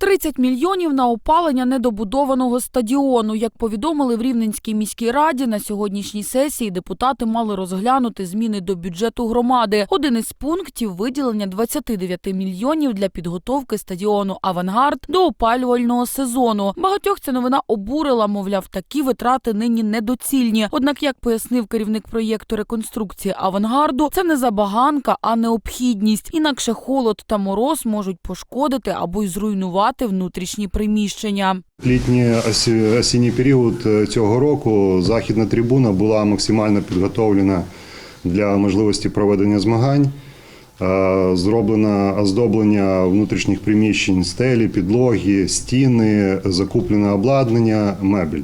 30 мільйонів на опалення недобудованого стадіону. Як повідомили в Рівненській міській раді, на сьогоднішній сесії депутати мали розглянути зміни до бюджету громади. Один із пунктів виділення 29 мільйонів для підготовки стадіону Авангард до опалювального сезону. Багатьох ця новина обурила, мовляв, такі витрати нині недоцільні. Однак, як пояснив керівник проєкту реконструкції Авангарду, це не забаганка, а необхідність. Інакше холод та мороз можуть пошкодити або й зруйнувати внутрішні приміщення. Літній осінній період е, цього року західна трибуна була максимально підготовлена для можливості проведення змагань. Е, Зроблено оздоблення внутрішніх приміщень, стелі, підлоги, стіни, закуплене обладнання, мебель.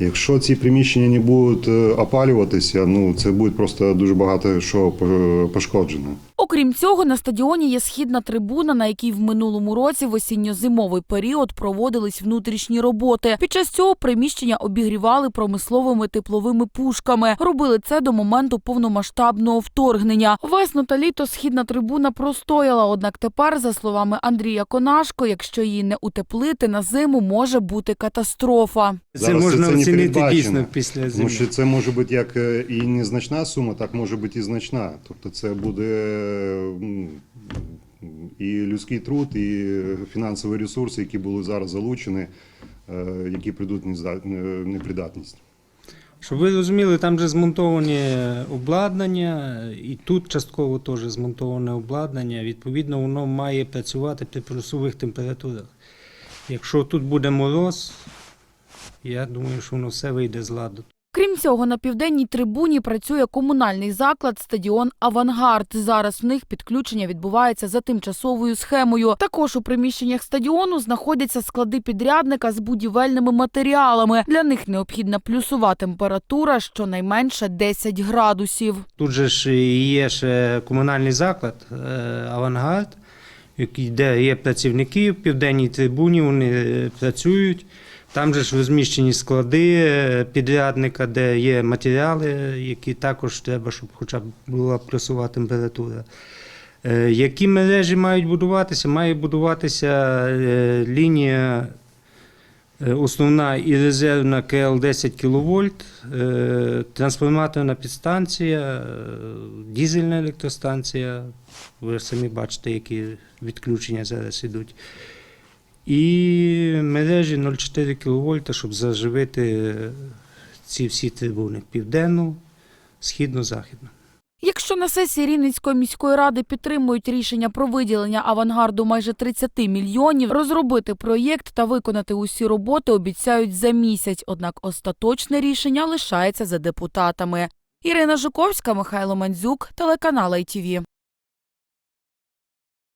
Якщо ці приміщення не будуть е, опалюватися, ну це буде просто дуже багато що пошкоджено. Окрім цього, на стадіоні є східна трибуна, на якій в минулому році в осінньо-зимовий період проводились внутрішні роботи. Під час цього приміщення обігрівали промисловими тепловими пушками. Робили це до моменту повномасштабного вторгнення. Весну та літо східна трибуна простояла. Однак тепер, за словами Андрія Конашко, якщо її не утеплити на зиму, може бути катастрофа. Це Зараз можна це оцінити передбачено. дійсно після Тому що це може бути як е, і незначна сума, так може бути і значна. Тобто це буде і людський труд, і фінансові ресурси, які були зараз залучені, е, які прийдуть е, непридатність. Щоб ви розуміли, там же змонтоване обладнання, і тут частково теж змонтоване обладнання. Відповідно, воно має працювати при плюсових температурах. Якщо тут буде мороз, я думаю, що воно все вийде з ладу. Крім цього, на південній трибуні працює комунальний заклад стадіон Авангард. Зараз в них підключення відбувається за тимчасовою схемою. Також у приміщеннях стадіону знаходяться склади підрядника з будівельними матеріалами. Для них необхідна плюсова температура щонайменше 10 градусів. Тут же ж є ще комунальний заклад е, Авангард, де є працівники в південній трибуні, вони е, працюють. Там же ж розміщені склади е, підрядника, де є матеріали, які також треба, щоб хоча б була плюсова температура. Е, Які мережі мають будуватися? Має будуватися е, лінія основна і резервна КЛ 10 кВт, трансформаторна підстанція, дізельна електростанція. Ви самі бачите, які відключення зараз ідуть. І мережі 0,4 кВт, щоб заживити е, ці всі трибуни південну, східну, західну. Якщо на сесії Рівненської міської ради підтримують рішення про виділення авангарду майже 30 мільйонів, розробити проєкт та виконати усі роботи обіцяють за місяць. Однак остаточне рішення лишається за депутатами. Ірина Жуковська, Михайло Мандзюк, телеканал ITV.